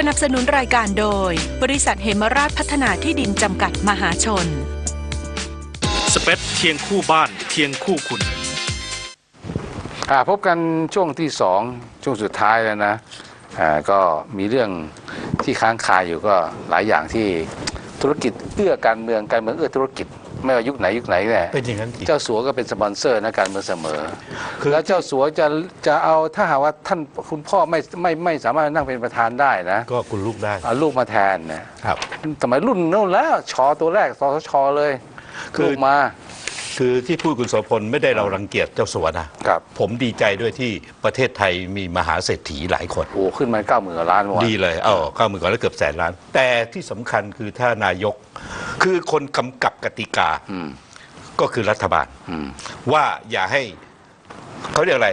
สนับสนุนรายการโดย บริษัทเหมราชพัฒนาที่ดินจำกัดมหาชน สเปซเคียงคู่บ้านเคียงคู่คุณ อ่าพบกันช่วงที่สองช่วงสุดท้ายแล้วนะอ่าก็มีเรื่องที่ค้างคาอยู่ก็หลายอย่างที่ธุรกิจเอื้อการเมืองการเมืองเอื้อธุรกิจ ไม่ว่ายุคไหนยุคไหนเนี่ยเป็นอย่างนั้นจริง เจ้าสัวก็เป็นสปอนเซอร์นะการเมืองเสมอ คือ แล้วเจ้าสัวจะจะเอาถ้าหากว่าท่านคุณพ่อไม่ไม่ไม่สามารถนั่งเป็นประธานได้นะก็คุณลูกได้เอาลูกมาแทนนะครับ สมัยรุ่นโน้นแล้วชอตัวแรกสสชเลยคือ ลูกมา คือที่พูดคุณโสพลไม่ได้เรารังเกียจเจ้าสัวนะครับ ผมดีใจด้วยที่ประเทศไทยมีมหาเศรษฐีหลายคน โอ้ขึ้นมาเก้าหมื่นล้านเมื่อวานดีเลย เออเข้ามือก่อนแล้วเกือบแสนล้าน แต่ที่สำคัญคือถ้านายก คือคนกำกับกติกาอืมก็คือรัฐบาล อืม ว่าอย่าให้เขาเรียกอะไร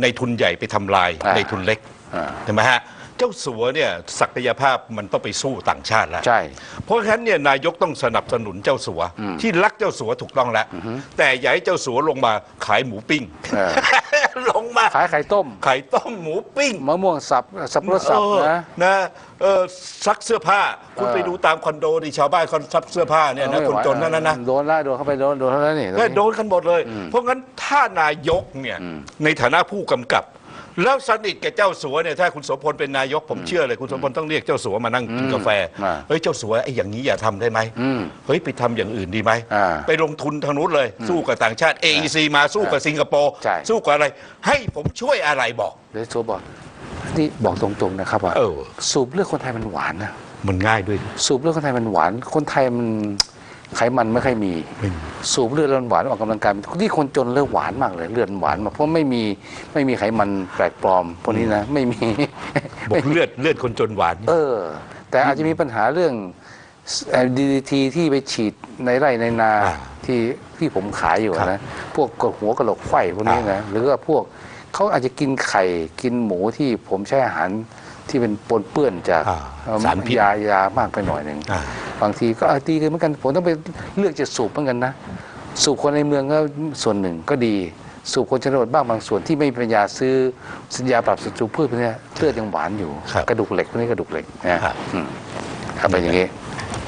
ในทุนใหญ่ไปทำลายอ่า ในทุนเล็ก อ่า ใช่ไหมฮะเจ้าสัวเนี่ยศักยภาพมันต้องไปสู้ต่างชาติแล้วใช่ เพราะฉะนั้นเนี่ยนายกต้องสนับสนุนเจ้าสัวอืมที่รักเจ้าสัวถูกต้องแล้ว แต่อย่าให้เจ้าสัวลงมาขายหมูปิ้งเออลงมาขายไข่ต้ม ไข่ต้มหมูปิ้งมะม่วงสับสับปะรดสับเออนะนะเออซักเสื้อผ้า คุณเออไปดูตามคอนโดดิชาวบ้านเขาซักเสื้อผ้าเนี่ยนะคนจนนั่นนะนะโดนละโดนเข้าไปโดนโดนเท่านั้นนี่ก็โดนกันหมดเลย เพราะงั้นถ้านายกเนี่ยอืมในฐานะผู้กำกับ แล้วสนิทกับเจ้าสัวเนี่ยถ้าคุณโสพลเป็นนายกผมเชื่อเลยคุณโสพลต้องเรียกเจ้าสัวมานั่งกินกาแฟอ่าเฮ้ยเจ้าสัวไอ้อย่างนี้อย่าทำได้ไหมอืมเฮ้ยไปทำอย่างอื่นดีไหมอ่าไปลงทุนทางนู้นเลย สู้กับต่างชาติ AEC มาสู้กับสิงคโปร์ใช่ สู้กับอะไร ให้ผมช่วยอะไรบอกเดี๋ยวโซบอกนี่บอกตรงๆนะครับว่าเออ สูบเลือดคนไทยมันหวานนะมันง่ายด้วย สูบเลือดคนไทยมันหวาน คนไทยมัน ไขมันไม่ค่อยมีไม่มีสูบเลือดแล้วมันหวานออกกำลังกายที่คนจนเลือดหวานมากเลย เลือดหวานมากเพราะไม่มีไม่มีไขมันแปลกปลอมพวกนี้นะไม่มีบอกเลือดเลือดคนจนหวาน เออ แต่อาจจะมีปัญหาเรื่องดีดีทีที่ไปฉีดในไร่ในนาอ่าที่ที่ผมขายอยู่ครับนะพวกกดหัวกระโหลกไขว้พวกนี้นะหรือว่าพวกเขาอาจจะกินไข่กินหมูที่ผมใช้อาหาร ที่เป็นปนเปื้อนจากอ่าเอ่อสารพิษยายามากไปหน่อยหนึ่งอ่าบางทีก็เอาดีกันเหมือนกันผมต้องไปเลือกจะสูบเหมือนกันนะ สูบคนในเมืองก็ส่วนหนึ่งก็ดีสูบคนชนบทบ้างบางส่วนที่ไม่มีปัญญาซื้อสัญญาปรับศัตรูพืชพวกเนี้ยเลือดยังหวานอยู่ครับกระดูกเหล็กพวกนี้กระดูกเหล็กนะครับอืมครับเป็นอย่างนี้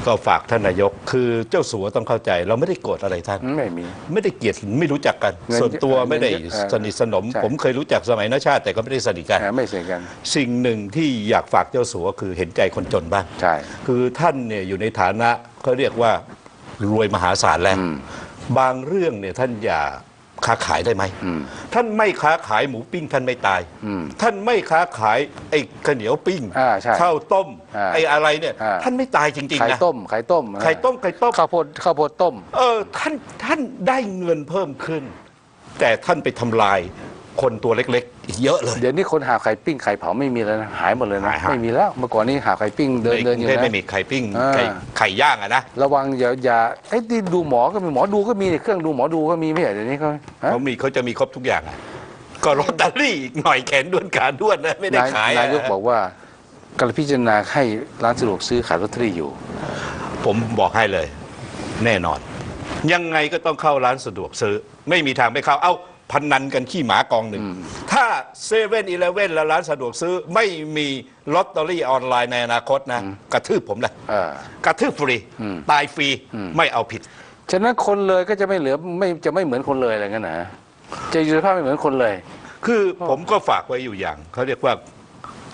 ก็ฝากท่านนายก คือเจ้าสัวต้องเข้าใจ เราไม่ได้โกรธอะไรท่าน ไม่มี ไม่ได้เกลียดไม่รู้จักกันเงินส่วนตัวไม่ได้เงินเยอะสนิทสนมใช่ผมเคยรู้จักสมัยนชาติ แต่ก็ไม่ได้สนิทกันอ่าไม่เสียกัน สิ่งหนึ่งที่อยากฝากเจ้าสัวคือเห็นใจคนจนบ้างใช่คือท่านเนี่ยอยู่ในฐานะเขาเรียกว่ารวยมหาศาลแล้วอืมบางเรื่องเนี่ยท่านอย่า ค้าขายได้ไหมอืมท่านไม่ค้าขายหมูปิ้งท่านไม่ตายอืมท่านไม่ค้าขายไอ้ข้าวเหนียวปิ้งอ่าใช่ข้าวต้มอ่าไอ้อะไรเนี่ยอ่าท่านไม่ตายจริงไข่ๆนะต้มไข่ต้มไข่ต้มไข่ต้มข้าวโพดข้าวโพดต้มเออท่านท่านได้เงินเพิ่มขึ้น แต่ท่านไปทำลาย คนตัวเล็กๆ อีกเยอะเลยเดี๋ยวนี้คนหาไข่ปิ้งไข่เผาไม่มีแล้วนะหายหมดเลยนะหายหายไม่มีแล้วเมื่อก่อนนี้หาไข่ปิ้งเดินเดินอยู่ในกรุงทพนะไม่มีไข่ปิ้งอ่าไข่ไข่ย่างอะนะระวังอย่าอย่าไอ้ที่ดูหมอก็มีหมอดูก็มีเครื่องดูหมอดูก็มีไม่ใช่เดี๋ยวนี้เขาฮะเขามีเขาจะมีครบทุกอย่างอะก็ลอตเตอรี่อีกหน่อยแขนด้วนขาด้วนนะไม่ได้นายขายอะนายกบอกว่ากำลังพิจารณาให้ร้านสะดวกซื้อขายลอตเตอรี่อยู่ ผมบอกให้เลย แน่นอน ยังไงก็ต้องเข้าร้านสะดวกซื้อ ไม่มีทางไม่เข้าเอ้า พนันกันขี้หมากองหนึ่ง ถ้าเซเว่นอีเลเว่นและร้านสะดวกซื้อไม่มีลอตเตอรี่ออนไลน์ในอนาคตนะ กระทืบผมเลยเออกระทืบฟรีอืมตายฟรีอืมไม่เอาผิด ฉะนั้นคนเลยก็จะไม่เหลือไม่จะไม่เหมือนคนเลยอะไรเงี้ยนะจะอยู่ในภาพไม่เหมือนคนเลย คือผมก็ฝากไว้อยู่อย่าง เขาเรียกว่า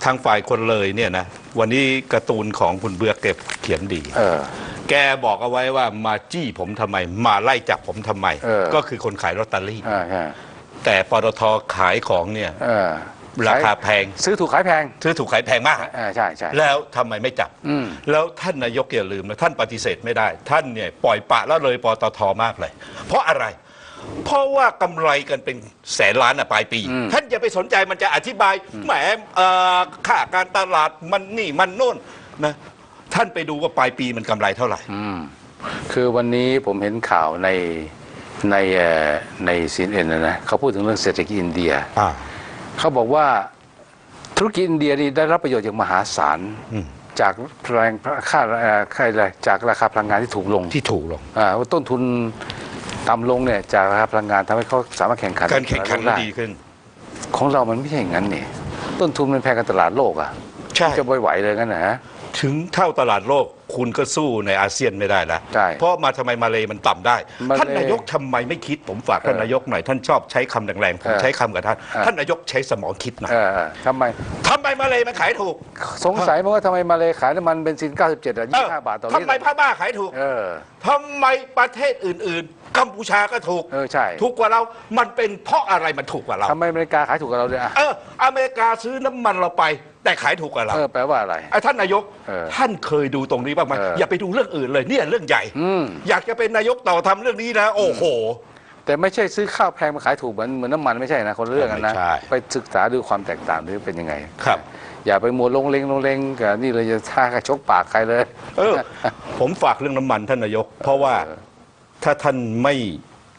ทางฝ่ายคนเลยเนี่ยนะ วันนี้การ์ตูนของคุณเบือกเก็บเขียนดี เออ แกบอกเอาไว้ว่ามาจี้ผมทำไม มาไล่จับผมทำไม เออ ก็คือคนขายลอตเตอรี่ อ่าใช่แต่ปตทขายของเนี่ยเออราคาแพง ซื้อถูกขายแพงซื้อถูกขายแพงมากอ่าใช่ใช่ แล้วทำไมไม่จับ อืม แล้วท่านนายกอย่าลืมนะท่านปฏิเสธไม่ได้ ท่านเนี่ยปล่อยปละละเลยปตทมากเลย เพราะอะไร เพราะว่ากำไรกันเป็นแสนล้านอะปลายปีอืมท่านอย่าไปสนใจมันจะอธิบายแหมเอ่อค่าการตลาดมันนี่มันโน่นนะ ท่านไปดูว่าปลายปีมันกำไรเท่าไหร่ อืมคือวันนี้ผมเห็นข่าวในในเอ่อในซีเอ็นนะนะเขาพูดถึงเรื่องเศรษฐกิจอินเดีย อ่า เขาบอกว่าธุรกิจอินเดียนี่ได้รับประโยชน์อย่างมหาศาลอืม จากแรงค่าเอ่อค่าอะไรจากราคาพลังงานที่ถูกลงที่ถูกลง อ่าว่าต้นทุนต่ำลงเนี่ยจากราคาพลังงานทำให้เขาสามารถแข่งขันการแข่งขันก็ได้ดีขึ้น ของเรามันไม่ใช่อย่างนั้นนี่ต้นทุนมันแพงกันตลาดโลกอะใช่ จะไม่ไหวเลยงั้นนะฮะ ถึงเท่าตลาดโลกคุณก็สู้ในอาเซียนไม่ได้แล้วใช่เพราะมาทำไมมาเลมันต่ำได้ มาเลท่านนายกทำไมไม่คิดผมฝากท่านเออนายกหน่อยท่านชอบใช้คำแรงๆผมเออใช้คำกับท่าน เออ ท่านนายกใช้สมองคิดหน่อยเออเออทำไม ทำไมมาเลมันขายถูกสงสัยมั้งว่าทำไมมาเลยขายน้ำมันเบนซิน 97อะเออ25 บาทต่อลิทำตรไมพม่าขายถูก เออ ทำไมประเทศอื่น ๆ กัมพูชาก็ถูก เออใช่ ถูกกว่าเรา มันเป็นเพราะอะไรมันถูกกว่าเรา ทำไมอเมริกาขายถูกกว่าเราด้วยอะ เออ อเมริกาซื้อน้ำมันเราไป แต่ขายถูกกว่าเราเออแปลว่าอะไร ไอ้ท่านนายกเออท่านเคยดูตรงนี้บ้างไหมเอออ อย่าไปดูเรื่องอื่นเลยเนี่ยเรื่องใหญ่ อืม อยากจะเป็นนายกต่อทำเรื่องนี้นะ โอ้โห แต่ไม่ใช่ซื้อข้าวแพงมาขายถูกเหมือนเหมือนน้ำมันไม่ใช่นะคนละเรื่องกันนะ ไม่ใช่ไปศึกษาดูความแตกต่างดูเป็นยังไงครับ อย่าไปมัวลงเลงลงเลงกับนี่เลยจะท่ากระชกปากใครเลย เออ ผมฝากเรื่องน้ำมันท่านนายก เพราะว่าเออถ้าท่านไม่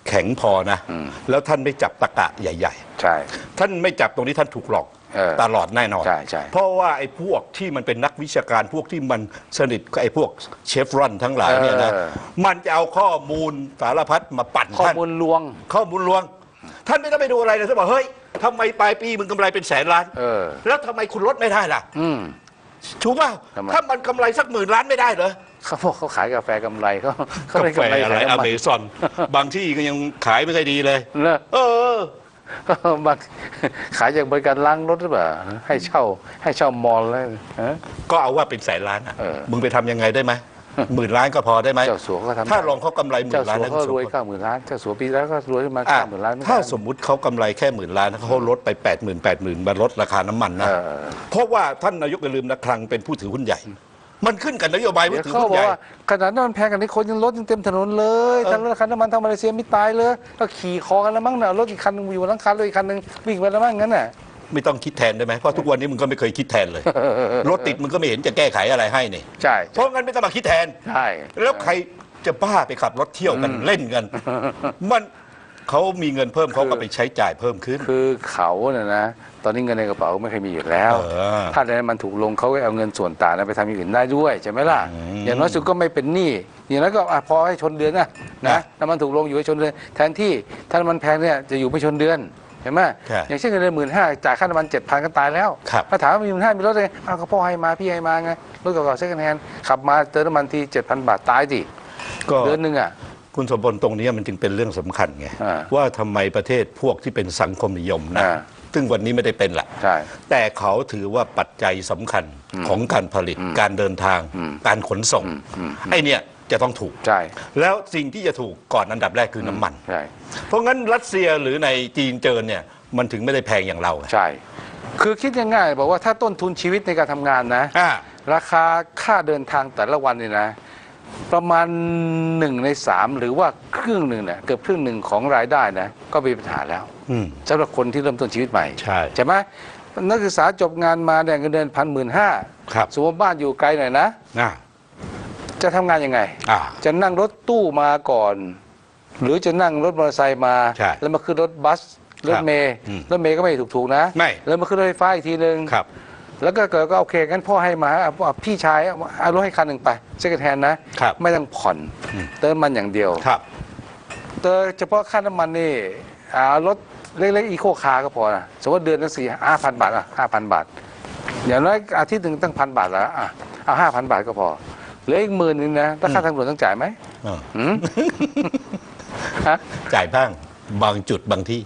แข็งพอนะ อืม แล้วท่านไม่จับตะกะใหญ่ ใช่ ๆ ท่านไม่จับตรงนี้ท่านถูกหลอกเออ ตลอดแน่นอนใช่ใช่เพราะว่าไอ้พวกที่มันเป็นนักวิชาการพวกที่มันสนิทกับไอ้พวกเชฟรอนทั้งหลายเนี่ยนะเออมันจะเอาข้อมูลสารพัดมาปั่นข้อท่านมูลลวง ข้อมูลลวง ท่านไม่ต้องไปดูอะไรเลยท่านบอกเฮ้ยทำไมปลายปีมึงกำไรเป็นแสนล้านเออแล้วทำไมคุณลดไม่ได้ล่ะอืมถูกเปล่าทำไมถ้ามันกำไรสักหมื่นล้านไม่ได้เหรอเขาบอกเขาขายกาแฟกำไรเขาเขากาได้แฟกำไรอะไรขายอน้ำมันเมซอน บางที่ก็ยังขายไม่ค่อยดีเลยเนอะเออ บางขายอย่างบริการล้างรถหรือเปล่า ให้เช่าให้เช่ามอลแล้วฮะ ก็เอาว่าเป็นแสนล้านอะเออ มึงไปทำยังไงได้ไหมหมื่นล้านก็พอได้ไหมเจ้าสัวก็ทำถ้าลองเขากำไรหมื่เจ้านล้านสัวแล้วก็รวยเก้าหมื่นล้านเจ้าสัวปีแล้วก็รวยขึ้นมาอะเก้าหมื่นล้านไม่ได้ถ้าสมมุติเขากำไรแค่หมื่นล้านเขาลดไปแปดหมื่นแปดหมื่นมาลดราคาน้ำมันนะ เออ เพราะว่าท่านนายกอย่าลืมนะคลังเป็นผู้ถือหุ้นใหญ่ มันขึ้นกับนโยบายผู้เดี๋ยวถือเขาหุ้นบอใหกญ่ ว่าขนาดนั้นมันแพงกันนี้คนยังรถยังเต็มถนนเลยเออถ้ารถคันน้ำมันทางมาเลเซียไม่ตายเลยก็ขี่คอกันแล้วมั้งน่ะรถอีกคันหนึงอยู่บนหลังคารถอีกคันหนึงวิ่งไปแล้วมั้งงั้นน่ะ ไม่ต้องคิดแทนได้ไหมเพราะทุกวันนี้มึงก็ไม่เคยคิดแทนเลย รถติดมึงก็ไม่เห็นจะแก้ไขอะไรให้นี่ใช่เพราะงั้นไม่ต้องมาคิดแทน ใช่ แล้วใครจะบ้าไปขับรถเที่ยวกันเล่นกัน มัน เขามีเงินเพิ่มเขาก็ไปใช้จ่ายเพิ่มขึ้น คือเขาเนี่ยนะ ตอนนี้เงินในกระเป๋าไม่เคยมีอยู่แล้ว เออ ถ้าในมันถูกลงเขาก็เอาเงินส่วนต่างนั้นไปทำอย่างอื่นได้ด้วยใช่ไหมล่ะอืมอย่างน้อยสุดก็ไม่เป็นหนี้ อย่างน้อยก็อะพอให้ชนเดือนนะนะนะน้ำมันถูกลงอยู่ให้ชนเดือน แทนที่ถ้าน้ำมันแพงเนี่ยจะอยู่ไม่ชนเดือนเห็นไหมใช่อย่างเช่นเงินเดือนหมื่นห้าจ่ายค่าน้ำมันเจ็ดพันก็ตายแล้วครับถ้าถามว่ามีหมื่นห้ามีรถเลยอ้าวก็พ่อให้มาพี่ให้มาไงรถเก่าๆเซ็กันแฮนขับมาเติมน้ำมันทีเจ็ดพันบาทตายดิก็ เดือนหนึ่งอะ คุณสมบลตรงนี้มันจึงเป็นเรื่องสำคัญไงอ่าว่าทำไมประเทศพวกที่เป็นสังคมนิยมนะอ่าซึ่งวันนี้ไม่ได้เป็นละใช่แต่เขาถือว่าปัจจัยสำคัญของการผลิตการเดินทางอืมการขนส่งอืมอืมไอ้เนี่ยจะต้องถูกใช่แล้วสิ่งที่จะถูกก่อนอันดับแรกคือน้ำมันใช่เพราะงั้นรัสเซียหรือในจีนเจินเนี่ยมันถึงไม่ได้แพงอย่างเราไงใช่ คือคิดง่ายๆบอกว่าถ้าต้นทุนชีวิตในการทำงานนะอ่าราคาค่าเดินทางแต่ละวันเนี่ยนะ ประมาณหนึ่งในสามหรือว่าครึ่งหนึ่งเนี่ยเกือบครึ่งหนึ่งของรายได้นะก็มีปัญหาแล้วอืม สำหรับคนที่เริ่มต้นชีวิตใหม่ใช่ใช่ไหมนักศึกษาจบงานมาเนี่ยเงินเดือนพันหมื่นห้าครับ สมมติบ้านอยู่ไกลหน่อยนะอ่าจะทำงานยังไง อ่า จะนั่งรถตู้มาก่อน หรือจะนั่งรถมอเตอร์ไซค์มา ใช่แล้วมาขึ้นรถบัส รถเมย์อืมรถเมย์ก็ไม่ถูกๆนะ ไม่แล้วมาขึ้นรถไฟฟ้าอีกทีหนึ่งครับ แล้วก็เกิดก็โอเคงั้นพ่อให้มาเอาเอาพี่ชายเอาเอารถให้คันหนึ่งไปเซ็กแทนนะครับไม่ต้องผ่อนอืมเติมมันอย่างเดียวครับ เติมเฉพาะค่าน้ำมันนี่อ่ารถเล็กๆอีโคคาร์ก็พอนะสมมติเดือนละสี่ห้าพันบาทอะห้าพันบาท อย่างน้อยอาทิตย์หนึ่งตั้งพันบาทแล้วอะเอาห้าพันบาทก็พอเหลืออีกหมื่นหนึงนะแล้วค่าทางด่วนต้องจ่ายไหมอ่าหืมฮะจ่ายบ้างบางจุดบางที่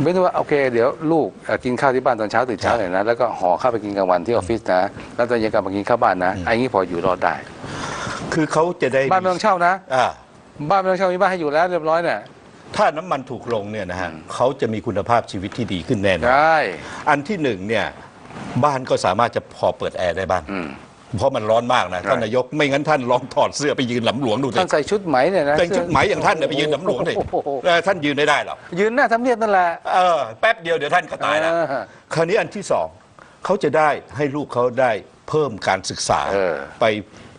ไม่ใช่ว่าโอเค เดี๋ยวลูกเอ่อกินข้าวที่บ้านตอนเช้าตื่นเช้าใช่หน่อยนะแล้วก็ห่อข้าวไปกินกลางวันที่ออฟฟิศนะแล้วตอนเย็นกลับมากินข้าวบ้านนะไอ้นี้พออยู่รอดได้คือเขาจะได้บ้านไม่ต้องเช่านะ อ่า บ้านไม่ต้องเช่ามีบ้านให้อยู่แล้วเรียบร้อยเนี่ยถ้าน้ำมันถูกลงเนี่ยนะฮะเขาจะมีคุณภาพชีวิตที่ดีขึ้นแน่นอนใช่อันที่หนึ่งเนี่ยบ้านก็สามารถจะพอเปิดแอร์ได้บ้าง อืม เพราะมันร้อนมากนะใช่ท่านนายกไม่งั้นท่านลองถอดเสื้อไปยืนหลำหลวงดูสิท่านใส่ชุดไหมเนี่ยนะแต่งชุดไหมอย่างท่านเนี่ยไปยืนหลำหลวงดิโอ้โหเออท่านยืนไม่ได้หรอกยืนหน้าทำเนียบนั่นแหละเออแป๊บเดียวเดี๋ยวท่านก็ตายแล้วเออคราวนี้อันที่สองเขาจะได้ให้ลูกเขาได้เพิ่มการศึกษาเออไป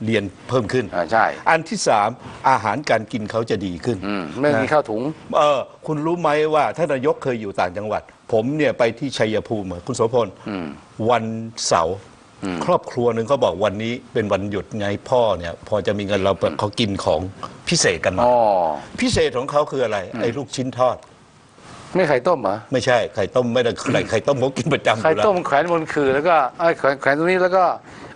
เรียนเพิ่มขึ้นอ่าใช่อันที่สามอาหารการกินเขาจะดีขึ้นอืมไม่มีข้าวถุงเออคุณรู้ไหมว่าท่านนายกเคยอยู่ต่างจังหวัด ผมเนี่ยไปที่ชัยภูมิอะคุณโสพลอืมวันเสาร์อืม ครอบครัวหนึ่งเขาบอกวันนี้เป็นวันหยุดไงพ่อเนี่ย พอจะมีเงินเราเปิดเขากินของพิเศษกันมาอ๋อพิเศษของเขาคืออะไร ไอ้ลูกชิ้นทอด ไม่ไข่ต้มเหรอไม่ใช่ไข่ต้มไม่ได้ไข่ไข่ต้มเขากินประจำอยู่ไข่แล้วต้มแขวนบนคือแล้วก็เอาแขวนแขวนตรงนี้แล้วก็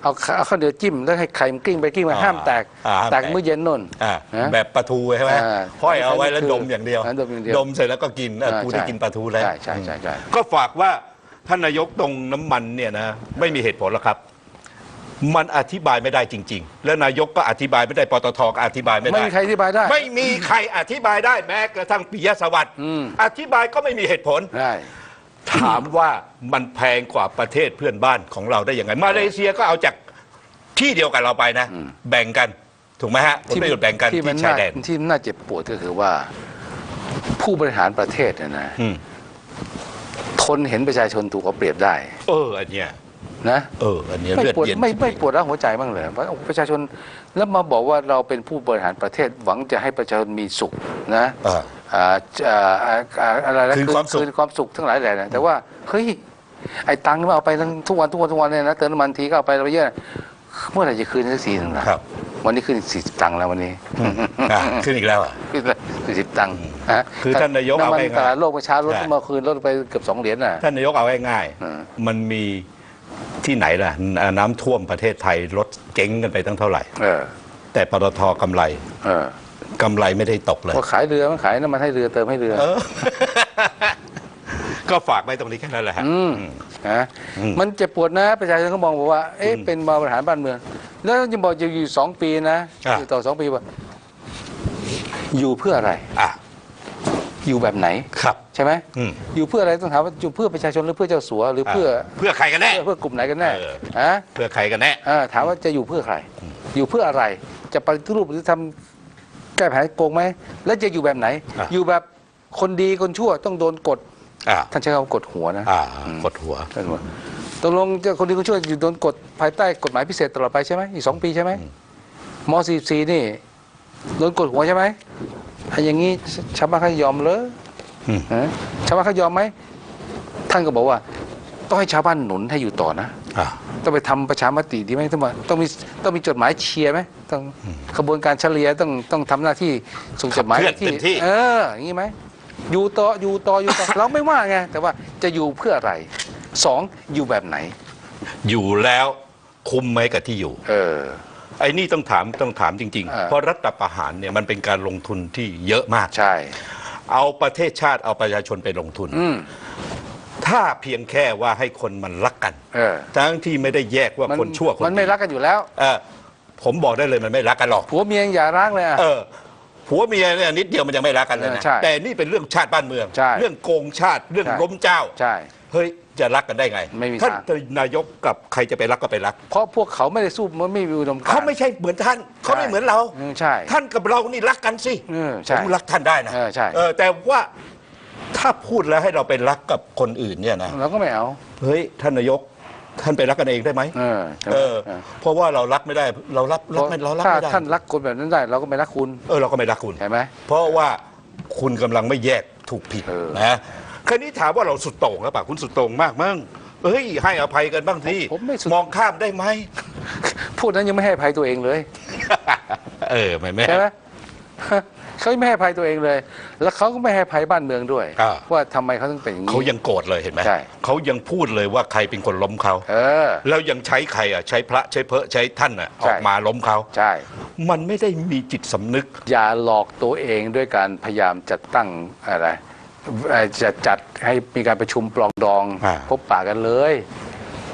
เอาข้าเอาข้าวเหนียวจิ้มแล้วให้ไข่มันกลิ้งไปกลิ้งมาอ่าห้ามแตกอ่าห้ามแตกแตกมื้อเย็นน่นอ่าฮะแบบปลาทูใช่ไหมอ่าห้อยเอาไว้แล้วคือดมอย่างเดียวอ่าดมอย่างเดียวดมเสร็จแล้วก็กินอะอ่ากูได้ใช่กินปลาทูแล้วใช่ใช่ใช่ใช่ ก็ฝากว่า ท่านนายกตรงน้ำมันเนี่ยนะไม่มีเหตุผลหรอกครับ มันอธิบายไม่ได้จริง ๆ แล้วนายกก็อธิบายไม่ได้ปตทก็อธิบายไม่ไม่ได้มีใครอธิบายได้ ไม่มีใครอธิบายได้แม้กระทั่งปิยสวัสดิ์อืม อธิบายก็ไม่มีเหตุผล ได้ ถามว่ามันแพงกว่าประเทศเพื่อนบ้านของเราได้ยังไง มาเลเซียก็เอาจากที่เดียวกันเราไปนะ แบ่งกันถูกไหมฮะผลประโยชน์แบ่งกันที่ที่มันชาน่ายแดน ที่น่าเจ็บปวดก็คือว่า ผู้บริหารประเทศเนี่ยนะอืม ทนเห็นประชาชนถูกเอาเปรียบได้ เอออันเนี้ยนะเอออันเนี้ยไม่เลือดปวดเย็นไม่ไม่ปวดร้าวหัวใจบ้างเลยว่าประชาชนแล้วมาบอกว่าเราเป็นผู้บริหารประเทศหวังจะให้ประชาชนมีสุขนะอ่า อ่าอ่าอ่าอ่าอะไรนะคืนความสุขคืนความสุขทั้งหลายแหล่นะแต่ว่าเฮ้ยไอ้ตังค์ที่มันเอาไปทั้งทุกวันทุกวันทุกวันเนี่ยนะเติมน้ำมันทีก็เอาไปเราเยอะ เมื่อไหร่จะคืนสักทีหนึงล่ะครับวันนี้ขึ้นสี่สิบตังค์แล้ววันนี้อะขึ้นอีกแล้วอะ ขึ้นสี่สิบตังค์ฮะคือท่านนายกน้ำมันเอาง่ายๆตลาดโลกเมื่อเช้าลดใช่ขึ้นมาคืนลดไปเกือบสองเหรียญน่ะ ท่านนายกเอาง่ายอืม ๆมันมีที่ไหนล่ะ น้ำท่วมประเทศไทยรถเจ๊งกันไปตั้งเท่าไหร่ เออแต่ปตทกำไรเออกำไรไม่ได้ตกเลย ก็ขายเรือมันขายน้ำมันให้เรือเติมให้เรือ เออ ก็ฝากไว้ตรงนี้แค่นั้นแหละฮะ อืมนะอืม มันเจ็บปวดนะประชาชนก็มองบอกว่า เอ๊ะเป็นมาบริหารบ้านเมือง แล้วยังบอกจะอยู่สองปีนะอะอยู่ต่อสองปีว่าอยู่เพื่ออะไร อะอยู่แบบไหน ครับ ใช่ไหมอืม อยู่เพื่ออะไรต้องถามว่าอยู่เพื่อประชาชนหรือเพื่อเจ้าสัวหรือเพื่อเพื่อใครกันแน่ เพื่อเพื่อกลุ่มไหนกันแน่เออ ฮะ เพื่อใครกันแน่ อ่าถามว่าจะอยู่เพื่อใคร อยู่เพื่ออะไร จะปฏิรูปหรือทำแก้ปัญหาโกงไหม แล้วจะอยู่แบบไหน อะ อยู่แบบคนดีคนชั่วต้องโดนกด อ่าท่านใช้คำว่ากดหัวนะอ่ากดหัวท่านว่าตกลงจะคนดีคนชั่วอยู่โดนกดภายใต้กฎหมายพิเศษตลอดไปใช่ไหมอีกสองปีใช่ไหมม .44 นี่โดนกดหัวใช่ไหมถ้าอย่างนี้ชาวบ้านเขายอมเลยอืมฮะชาวบ้านเขายอมไหมท่านก็บอกว่าต้องให้ชาวบ้านหนุนให้อยู่ต่อนะอ่าต้องไปทำประชามติดีไหมต้องมาต้องมีต้องมีจดหมายเชียร์ไหมต้องขบวนการเฉลี่ยต้องต้องทำหน้าที่ส่งจดหมายขับเคลื่อนเต็มที่เอออย่างนี้ไหม อยู่ต่ออยู่ต่ออยู่ต่อ เราไม่ว่าไงแต่ว่าจะอยู่เพื่ออะไรสองอยู่แบบไหน อยู่แล้วคุ้มไหมกับที่อยู่ เออ ไอ้นี่ต้องถามต้องถามจริง เออ ๆ เพราะรัฐประหารเนี่ยมันเป็นการลงทุนที่เยอะมาก ใช่ เอาประเทศชาติเอาประชาชนไปลงทุน อืม ถ้าเพียงแค่ว่าให้คนมันรักกัน เออทั้งที่ไม่ได้แยกว่าคนชั่วคนมันไม่ดีรักกันอยู่แล้ว เออผมบอกได้เลยมันไม่รักกันหรอกผัวเมียยังอย่าร้างเลยอะ เออ ผัวเมียเนี่ยนิดเดียวมันยังไม่รักกันเลยเอนะอใช่แต่นี่เป็นเรื่องชาติบ้านเมือง ใช่เรื่องโกงชาติเรื่องใช่ ล้มเจ้า ใช่ เฮ้ย จะรักกันได้ไงไม่มีท่านทางนายกกับใครจะไปรักก็ไปรัก เพราะพวกเขาไม่ได้สู้มันไม่มีอุดมการณ์เขาไม่ใช่เหมือนท่านเขาไม่เหมือนเราเออใช่ ท่านกับเรานี่รักกันสิเออผใช่มรักท่านได้นะเออใช่ เออแต่ว่าถ้าพูดแล้วให้เราไปรักกับคนอื่นเนี่ยนะ เราก็ไม่เอา เฮ้ยท่านนายก ท่านไปรักกันเองได้ไหมเออใช่ไหมเออ เออเพราะว่าเรารักไม่ได้ เรารับรักไม่เรารักถ้าไม่ได้ท่านรักคนแบบนั้นได้ เราก็ไม่รักคุณเออเราก็ไม่รักคุณ ใช่ไหม เพราะว่าคุณกำลังไม่แยกถูกผิดเออ นะคราวนี้ถามว่าเราสุดโต่งหรือเปล่าคุณสุดโต่งมากมั้งเฮ้ยให้อภัยกันบ้างสิผมไม่สุด มองข้ามได้ไหม พูดนั้นยังไม่ให้อภัยตัวเองเลย เออไม่ไม่ ใช่ไหม เขาไม่ให้อภัยตัวเองเลย แล้วเขาก็ไม่ให้อภัยบ้านเมืองด้วย อ่า ว่าทำไมเขาถึงเป็นอย่างนี้ เขายังโกรธเลยเห็นไหมใช่ เขายังพูดเลยว่าใครเป็นคนล้มเขา เออ แล้วยังใช้ใครอะใช้พระใช้เพระใช้ท่านอะใช่ออกมาล้มเขา ใช่ มันไม่ได้มีจิตสำนึก อย่าหลอกตัวเองด้วยการพยายามจัดตั้งอะไรเอ่อจะจัดให้มีการประชุมปลองดอง อ่า พบปะกันเลย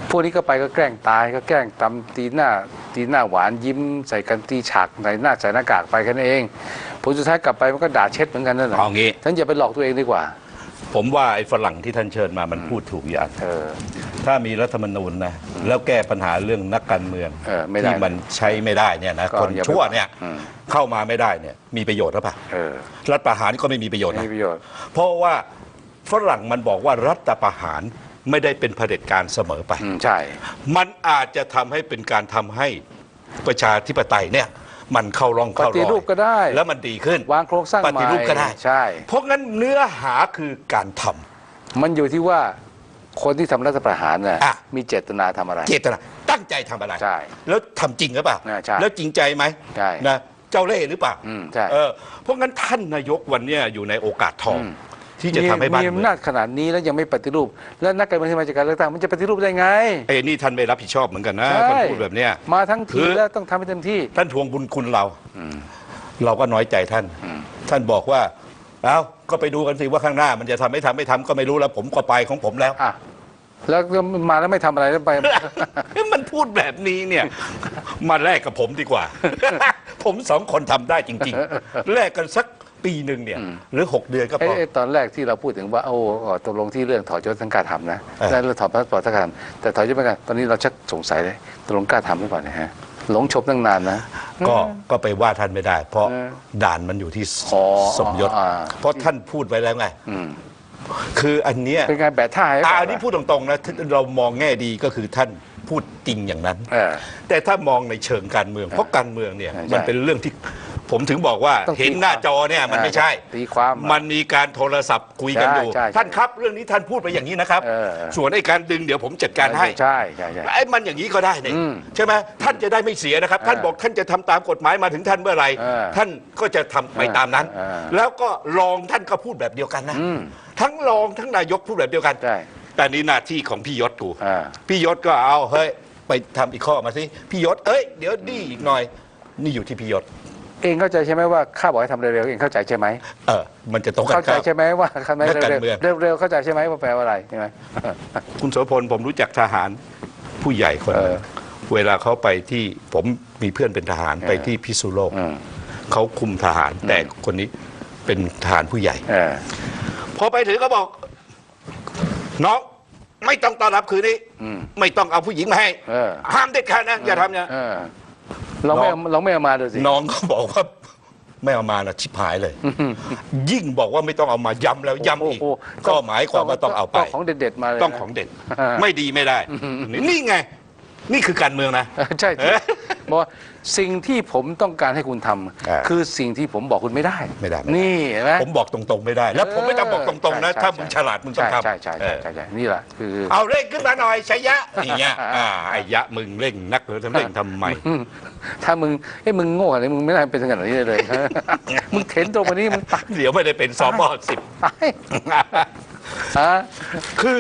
พวกนี้ก็ไปก็แกล้งตายก็แกล้งตำตีหน้าตีหน้าหวานยิ้มใส่กันตีฉากใส่หน้าใส่หน้ากากไปกันเอง ผลสุดท้ายกลับไปมันก็ด่าเช็ดเหมือนกันนั่นแหละเอางี้ ท่านอย่าไปหลอกตัวเองดีกว่า ผมว่าไอ้ฝรั่งที่ท่านเชิญมามันพูดถูกอย่างเออ ถ้ามีรัฐธรรมนูญนะแล้วแก้ปัญหาเรื่องนักการเมืองเออไม่ได้ที่มันใช้ไม่ได้เนี่ยนะก็คนอย่าไปชั่วเนี่ยอืม เข้ามาไม่ได้เนี่ยมีประโยชน์หรือเปล่าเออรัฐประหารก็ไม่มีประโยชน์ไม่นะมีประโยชน์ เพราะว่าฝรั่งมันบอกว่ารัฐประหารไม่ได้เป็นเผด็จการเสมอไป อืมใช่ มันอาจจะทำให้เป็นการทำให้ประชาธิปไตยเนี่ย มันเข้าร่องปเข้ารฏิอยรูปก็ได้ แล้วมันดีขึ้นวางโครงสร้างปใหม่ฏิรูปก็ได้ใช่เพราะงั้นเนื้อหาคือการทำมันอยู่ที่ว่าคนที่ทำรัฐประหารน่ะอะมีเจตนาทำอะไร เจตนาตั้งใจทำอะไรใช่แล้วทำจริงหรือเปล่าอ่าใช่แล้วจริงใจไหมใช่นะเจ้าเล่ห์หรือเปล่าอืมใช่เออเพราะงั้นท่านนายกวันเนี้ยอยู่ในโอกาสทองอืม ที่จะทำให้บ้านมีเมืองอำนาจขนาดนี้แล้วยังไม่ปฏิรูป แล้วนักการเมืองที่มาจากการเลือกตั้งมันจะปฏิรูปได้ไงเอ้นี่ท่านไม่รับผิดชอบเหมือนกันนะใช่ ท่านพูดแบบเนี้ย มาทั้งคืทีอ แล้วต้องทำให้เต็มที่ ท่านทวงบุญคุณเรา เราก็น้อยใจท่าน ท่านบอกว่า เอ้า ก็ไปดูกันสิว่าข้างหน้า มันจะทำไม่ทำไม่ทำก็ไม่รู้แล้ว ผมก็ไปของผมแล้ว อะ แล้วมาแล้วไม่ทำอะไรแล้วไป มันพูดแบบนี้เนี่ย มาแลกกับผมดีกว่า ผมสองคนทำได้จริง ๆ แลกกันสัก ปีหนึ่งเนี่ยหรือหกเดือนก็พเอ้อเอ้ตอนแรกที่เราพูดถึงว่าโอ้เอ่อตกลงที่เรื่องถอดยศทั้งกล้าทำนะเออ แล้วเรื่องถอดพาสปอร์ตทั้งกล้าทำแต่ถอดยศไม่กล้าตอนนี้เราชักสงสัยเลยตกลงกล้าทำหรือเปล่าเนี่ยฮะหลงชมตั้งนานนะ ก็ก็ไปว่าท่านไม่ได้ เพราะเออด่านมันอยู่ที่อ๋อสมยศ อ่า เพราะท่านพูดไว้แล้วไง อืมคืออันเนี้ยเป็นการแบะท่าให้อ่าเปล่าอันนี้พูดตรงๆนะเรามองแง่ดีก็คือท่านพูดจริงอย่างนั้น เออ แต่ถ้ามองในเชิงการเมือง เพราะการเมืองเนี่ยใช่ มันเป็นเรื่องที่ ผมถึงบอกว่าต้องตีเห็นหน้าจอเนี่ยมันไม่ใช่ตีความมันมีการโทรศัพท์คุยกันอยู่ ใช่ใช่ท่านครับเรื่องนี้ท่านพูดไปอย่างนี้นะครับ เออเออส่วนไอ้การดึงเดี๋ยวผมจัดการให้ ใช่ใช่ใช่ ไอ้มันอย่างนี้ก็ได้เนี่ยอืมใช่ไหมท่านจะได้ไม่เสียนะครับ ท่านเออบอกท่านจะทำตามกฎหมายมาถึงท่านเมื่อไหร่เออท่านก็จะทำไปตามนั้นเออเออแล้วก็รองท่านก็พูดแบบเดียวกันนะ อืมทั้งรองทั้งนายกพูดแบบเดียวกันใช่แต่นี่หน้าที่ของพี่ยศกูอ่าพี่ยศก็เอาเฮ้ยไปทำอีกข้อมาสิพี่ยศเอ้ยเดี๋ยวดีอีกหน่อย นี่อยู่ที่พี่ยศ เองเข้าใจใช่ไหมว่าข้าบอกให้ทำเร็วๆเองเข้าใจใช่ไหมเออ มันจะตรงกันเข้าใจครับ ใช่ไหมว่าทำไมนักการเมืองเร็วๆเร็วๆเข้าใจใช่ไหมว่าแปลว่าอะไรใช่ไหม คุณโสพลผมรู้จักทหารผู้ใหญ่คนหนึ่งเออเวลาเขาไปที่ผมมีเพื่อนเป็นทหารเออไปที่พิษณุโลกอืมเขาคุมทหารแต่คนนี้เป็นทหารผู้ใหญ่ เออ พอไปถึงก็บอก น้องไม่ต้องต้อนรับคืนนี้ อืมไม่ต้องเอาผู้หญิงมาให้ เออ ห้ามเด็ดขาดนะอย่าทำเนี่ยเออ เราไม่เอาเราไม่เอามาดูสิ น้องก็บอกว่าไม่เอามานะชิบหายเลย ยิ่งบอกว่าไม่ต้องเอามาย้ำแล้วย้ำอีกโโหก็หมายความว่าต้องเอาไปของเด็ดๆมาเลยนะ ต้องของเด็ดอ่าไม่ดีไม่ได้ นี่ไง นี่คือการเมืองนะเออใช่เอใช่อบอกว่าสิ่งที่ผมต้องการให้คุณทำอ่าคือสิ่งที่ผมบอกคุณไม่ได้ไม่ได้ไม่ได้ นี่เห็นไหม ผมบอกตรงๆไม่ได้ แล้วผมไม่ต้องบอกตรงๆนะ ใช่ถ้าใช่มึงฉลาดมึงต้องทำใช่ใช่เอใช่อใช่ใช่นี่แหละคือ เอาเร่งขึ้นมาหน่อยชัยยะอย่างเงี้ยอ่าไอ้ยะมึงเร่งนักเหรือทำเร่งทำไม อืมถ้ามึงเอ้มึงโง่อะไรมึงไม่น่าเป็นขนาดนี้เลย มึงเข็นตรงมานี้มึงตายเดี๋ยวไม่ได้เป็นสอบอสิบตายฮะคือ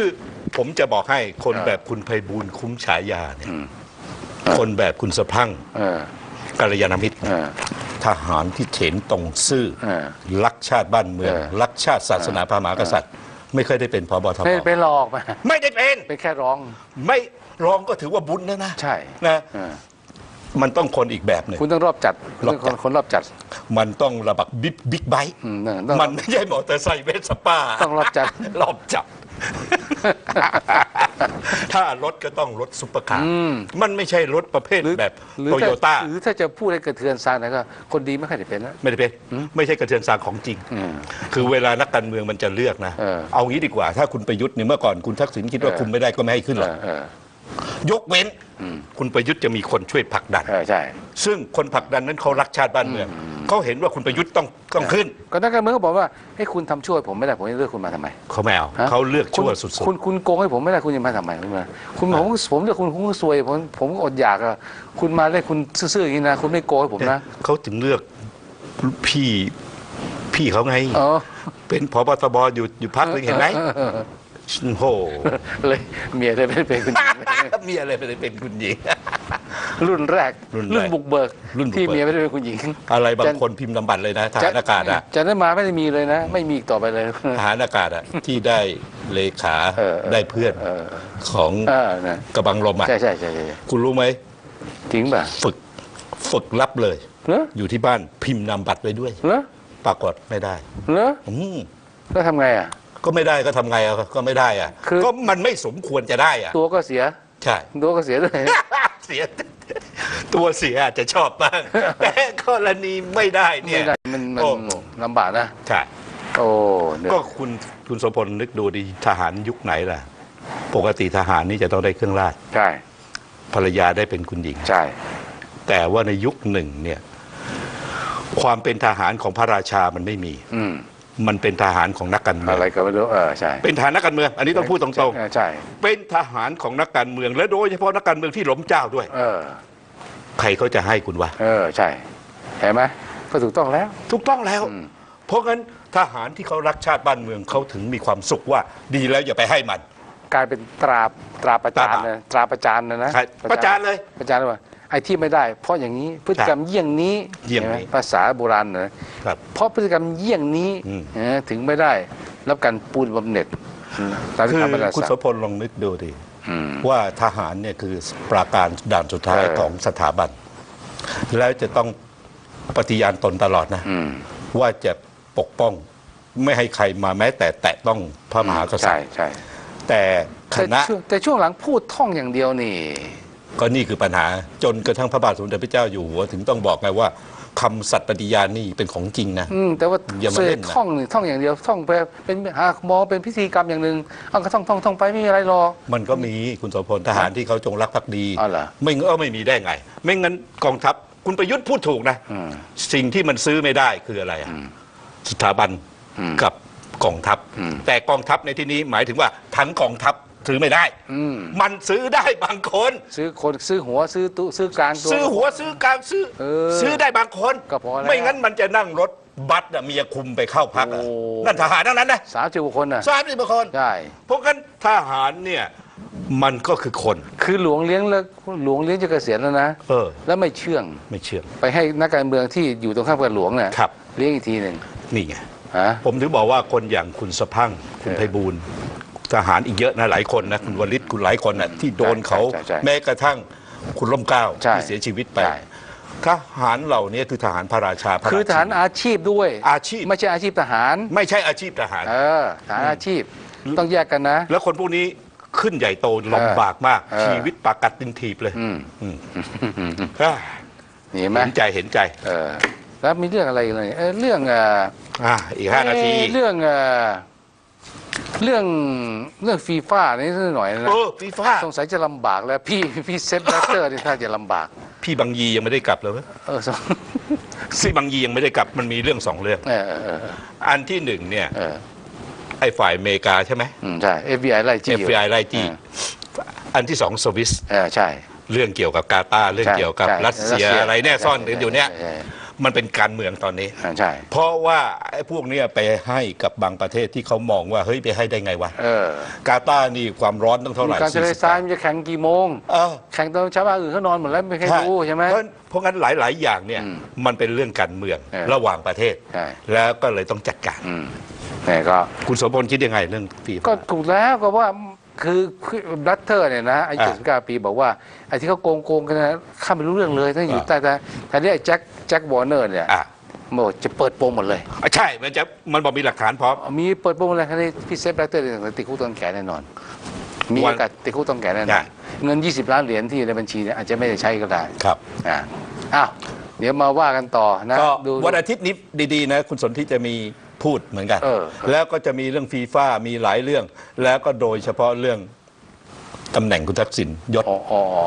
ผมจะบอกให้คนเออแบบคุณไพบูลย์คุ้มฉายาเนี่ยอืมคนแบบคุณสะพรั่งเออกัลยาณมิตรเออทหารที่เถนตรงซื่อเออรักชาติบ้านเมืองเออรักชาติศาสนาพระมหากษัตริย์ ไม่เคยได้เป็นพบทบไม่ไปหลอกมาไม่ได้เป็นเป็นแค่ร้อง ไม่รองก็ถือว่าบุญนะนะใช่นะเออ มันต้องคนอีกแบบหนึ่ง คุณต้องรอบจัดคุณต้องรอบจัดคนคนรอบจัด มันต้องระบักบิ๊กบิ๊กไบค์อืมนั่นต้องมันไม่ใช่มอเตอร์ไซค์เวสป้า ต้องรอบจัด รอบจับ ถ้ารถก็ต้องรถซุปเปอร์คาร์อืมมันไม่ใช่รถประเภทหรือแบบหรือโตถ้าโยต้า หรือถ้าจะพูดให้กระเทือนซางนะก็ คนดีไม่ค่อยได้เป็นนะ ไม่ได้เป็นไม่ใช่กระเทือนซางของจริงอืมคือเวลานักการเมืองมันจะเลือกนะ เออ เอางี้ดีกว่า ถ้าคุณประยุทธ์เนี่ยเมื่อก่อนคุณทักษิณคิดว่าเออคุมไม่ได้ก็ไม่ให้ขึ้นหรเออกอเออยกเว้น คุณประยุทธ์จะมีคนช่วยผลักดันเออใช่ซึ่งคนผลักดันนั้นเขารักชาติบ้านเมืองเขาเห็นว่าคุณประยุทธ์ต้องต้องขึ้น ก็นักการเมืองก็บอกว่าให้คุณทำช่วยผมไม่ได้ผมจะเลือกคุณมาทำไมเขาไม่เอาฮะเขาเลือกชั่วคุณสุดคุณคุณโกงให้ผมไม่ได้คุณจะมาทำไมคุณมาคุณผมผมเลือกคุณคุณก็ซวยผมผมก็อดอยากอะคุณมาได้คุณซื่อๆอย่างนี้นะคุณไม่โกงให้ผมๆนะเขาถึงเลือกพี่พี่เขาไงอ๋อเป็นพบทบอยู่อยู่พักหนึงเห็นไหมออเออเออ โอ้โหเลยเมียได้เป็นเป็นคุณหญิงมีอะไรไปเป็นคุณหญิง รุ่นแรกรุ่นแรกบุกเบิกรุ่นบุกเบิกที่เมียไม่ได้เป็นคุณหญิง อะไรบางจะคนพิมพ์นำบัตรเลยนะทหารอากาศอะจะได้มาไม่ได้มีเลยนะ ไม่มีอีกต่อไปเลยทหารอากาศอะที่ได้เลขาเออเออได้เพื่อนเออของเออนะกระบังลมอะใช่ใช่ใช่ใช่คุณรู้ไหมจริงป่ะฝึกฝึกรับเลยเหรออยู่ที่บ้านพิมพ์นำบัตรไว้ด้วยเหรอปรากฏไม่ได้เหรออืมแล้วทำไงอะ ก็ไม่ได้ก็ทำไงอะก็ไม่ได้อะคือ ก็มันไม่สมควรจะได้อะตัวก็เสีย ใช่ ตัวก็เสียด้วย เสีย ตัวเสียอาจจะชอบบ้าง แต่กรณีไม่ได้เนี่ไม่ย ได้มันมันโอ้โหลำบากนะ ใช่ โอ้เดี๋ยวก็คุณคุณโสพลนึกดูดีทหารยุคไหนล่ะ ปกติทหารนี่จะต้องได้เครื่องราชใช่ภรรยาได้เป็นคุณหญิง ใช่ แต่ว่าในยุคหนึ่งเนี่ย ความเป็นทหารของพระราชามันไม่มี อืม มันเป็นทหารของนักการเมืองอะไรก็ไม่รู้เออใช่เป็นทหารนักการเมือง อันนี้ต้องพูดตรงเออใช่ๆเป็นทหารของนักการเมือง และโดยเฉพาะนักการเมืองที่ล้มเจ้าด้วย เออ ใครเขาจะให้คุณวะเออใช่เห็นไหมก็ถูกต้องแล้ว ถูกต้องแล้วอืมเพราะงั้นทหารที่เขารักชาติบ้านเมืองเขาถึงมีความสุขว่าดีแล้วอย่าไปให้มัน กลายเป็นตราตราประจานตราบาปนะตราประจานนะนะครับประจานเลยประจานว่า ไอ้ที่ไม่ได้ เพราะอย่างนี้พฤติกรรมเยี่ยงนี้เยี่ยงนี้ห็นไหมภาษาโบราณนะครับเพราะพฤติกรรมเยี่ยงนี้อืมเออถึงไม่ได้รับการปูนบำเหน็จตามที่คือทำมาแล้วคุณโสพลลองนึกดูดิอืมว่าทหารเนี่ยคือปราการด่านสุดท้ายเออของสถาบัน แล้วจะต้องปฏิญาณตนตลอดนะอืมว่าจะปกป้องไม่ให้ใครมาแม้ แต่แตะต้องพระมหากษัตใช่ริย์ใช่แต่คแต่ณะช่วงแต่ช่วงหลังพูดท่องอย่างเดียวนี่ ก็นี่คือปัญหาจนกระทั่งพระบาทสมเด็จพระเจ้าอยู่หัวถึงต้องบอกไงว่าคำสัตย์ปฏิญาณนี่เป็นของจริงนะ อืมแต่ว่าอย่ามาเสเล่ด็จนนะ ท่องนี่ท่องอย่างเดียวท่องไปเป็นหามองเป็นพิธีกรรมอย่างหนึ่งเอาก็ท่องท่องท่องไปไม่มีอะไรหรอก มันก็มีคุณโสพลทหารที่เขาจงรักภักดีอ๋อเหรอ ไม่งั้นก็ไม่มีได้ไง ไม่งั้นกองทัพคุณประยุทธ์พูดถูกนะ อืม สิ่งที่มันซื้อไม่ได้คืออะไรอะสถาบันอืมกับกองทัพอืมแต่กองทัพในที่นี้หมายถึงว่าทั้งกองทัพ ซื้อไม่ได้ อืมมันซื้อได้บางคน ซื้อคนซื้อหัวซื้อตู้ซื้อกลางตัว ซื้อหัวซื้อกลางซื้อ เออซื้อได้บางคน ก็พอแล้วไม่งั้นมันจะนั่งรถบัสน่ะเมียคุมไปเข้าพักอะโอ้ นั่นทหารทั้งนั้นนะสามสิบกว่าคนน่ะสามสิบคน ใช่เพราะงั้นทหารเนี่ยมันก็คือคน คือหลวงเลี้ยงแล้วหลวงเลี้ยงจะเกษียณแล้วนะเออ แล้วไม่เชื่องไม่เชื่อ ไปให้นักการเมืองที่อยู่ตรงข้ามกับหลวงเนี่ยครับ เลี้ยงอีกทีหนึ่งนี่ไง ฮะ ผมถึงบอกว่าคนอย่างคุณสะพังคุณเออไพบูลย์ ทหารอีกเยอะนะหลายคนนะคุณวลิตคุณหลายคนนะที่โดนเขาใช่ใช่ใช่แม้กระทั่งคุณล่มเกล้าใช่ที่เสียชีวิตไป ใช่ ทหารเหล่านี้คือทหารพระราชาพระคือทหารชินีอาชีพด้วย อาชีพไม่ใช่อาชีพทหาร ไม่ใช่อาชีพทหาร เออทหารอาชีพต้องแยกกันนะ แล้วคนพวกนี้ขึ้นใหญ่โตลำบากมาก เออ ชีวิตปากกัดตินถีบเลยอืมอืมอ่านี่เห็นไหมเห็นใจเห็นใจเออแล้วมีเรื่องอะไรอีกเลยเออเรื่องเอ่ออ่าอีกห้านาที เอ่อเรื่องเอ่อ เรื่องเรื่องฟีฟ่านี่สักหน่อยนะเออฟีฟ่าสงสัยจะลำบากแล้ว พี่พี่เซฟแบตเตอร์นี่ถ้าจะลำบาก พี่บางยียังไม่ได้กลับเลยเว้ยเออสงซี่บางยียังไม่ได้กลับมันมีเรื่องสองเรื่อง เออเออเอออันที่หนึ่งเนี่ยเออไอ้ฝ่ายอเมริกาใช่ไหม อืมใช่ FBI ไล่จี้อยู่ FBI ไล่จี้เอออันที่สองสวิสเออใช่เรื่องเกี่ยวกับกาตาร์เรื่องใช่เกี่ยวกับใช่รัสเซียรัสเซียอะไรแน่ซ่อนใช่อยู่เนี่ย ใช่ใช่ มันเป็นการเมืองตอนนี้อ่าใช่ เพราะว่าไอ้พวกเนี้ยไปให้กับบางประเทศที่เขามองว่าเฮ้ยไปให้ได้ไงวะเออกาตาร์นี่ความร้อนต้องเท่าไหร่การทะเลทรายมันจะแข่งกี่โมงเออแข่งตอนชาวบ้านอื่นเขานอนหมดแล้วไม่เคยรู้ใช่ไหมเพราะเพราะงั้นหลาย ๆ อย่างเนี่ยอืมมันเป็นเรื่องการเมืองเออระหว่างประเทศใช่แล้วก็เลยต้องจัดการอืมนี่ก็คุณโสมพลคิดยังไงเรื่องฟีก็ฟ่าถูกแล้วก็ว่าคือบัตเตอร์เนี่ยนะอายุอ่าเจ็ดสิบเก้าปีบอกว่าไอ้ที่เขาโกงโกงๆกันนะข้าไม่รู้เรื่องเลยตั้งอยู่อ่าใต้แต่แต่เนี่ยไอ้แจ็ค แจ็ควอร์เนอร์เนี่ยอะบอกจะเปิดโปงหมดเลย อะใช่ มันจะมันบอกมีหลักฐานพร้อม มีเปิดโปงหมดเลยคราวนี้พี่เซฟบัตเตอร์เนี่ยติดคุกต้นแขนแน่นอน มีวัโอนกาสติดคุกต้นแขนแน่นใช่อนเงิน 20 ล้านเหรียญที่อยู่ในบัญชีเนี่ยอาจจะไม่ได้ใช้ก็ได้ครับ อ่าอ้าวเดี๋ยวมาว่ากันต่อนะก็ดู วันอาทิตย์นี้ดีๆนะ คุณสนที่จะมีพูดเหมือนกัน เออ แล้วก็จะมีเรื่องฟีฟ่ามีหลายเรื่อง แล้วก็โดยเฉพาะเรื่อง ตำแหน่งคุณทักษิณยศ อ๋ออ๋ออ๋อ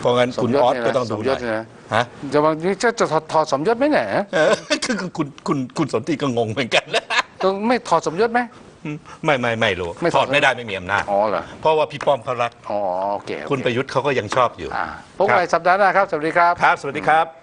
เพราะงั้นสมคุณยศออสเนี่ยนะก็ต้องดูสมหยน่ศอยเนี่ยนะฮะจะบางทีจะจะถอดถอดสมยศไหมเนี่ยเออคือคือคุณคุณคุณสนที่ก็งงเหมือนกันนะต้องไม่ถอดสมยศไหม ไม่ไม่ไม่รู้ไม่ถถออดดไม่ได้ไม่มีอำนาจอ๋อเหรอเพราะว่าพี่ป้อมเขารัก อ๋อโอเคโอเคุณประยุทธ์เขาก็ยังชอบอยู่ อ่าพบกันใหม่สัปดาห์หน้าครับ สวัสดีครับ ครับ สวัสดีครับ